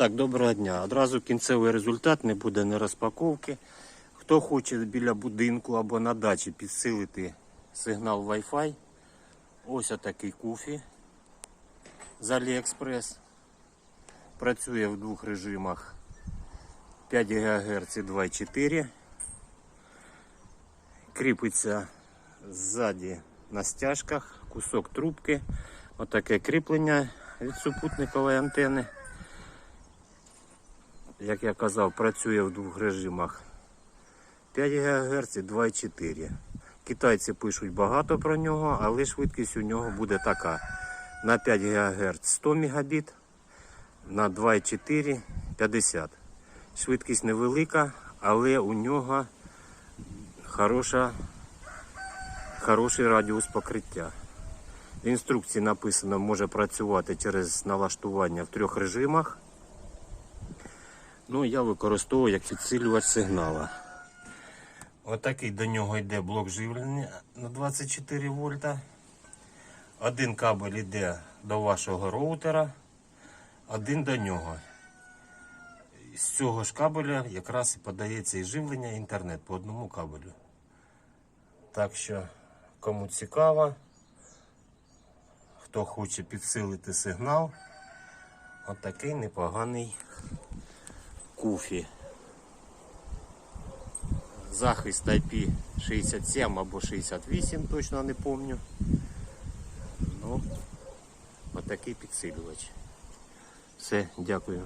Так, доброго дня. Одразу кінцевий результат не буде не розпаковки. Хто хоче біля будинку або на дачі підсилити сигнал Wi-Fi, ось отакий куфі з AliExpress. Працює в двох режимах 5 ГГц і 2,4. Кріпиться ззаді на стяжках, кусок трубки, отаке кріплення від супутникової антени. Як я казав, працює в двох режимах 5 ГГц і 2,4. Китайці пишуть багато про нього, але швидкість у нього буде така. На 5 ГГц 100 Мбіт, на 2,4 50. Швидкість невелика, але у нього хороша, хороший радіус покриття. В інструкції написано, може працювати через налаштування в трьох режимах. Ну, я використовую як підсилювач сигнала. Отакий до нього йде блок живлення на 24 вольта. Один кабель йде до вашого роутера, один до нього. З цього ж кабеля якраз і подається і живлення, і інтернет по одному кабелю. Так що, кому цікаво, хто хоче підсилити сигнал, отакий непоганий куфі. Захист IP67 або 68, точно не помню. Ну, отакий підсилювач. Все, дякую.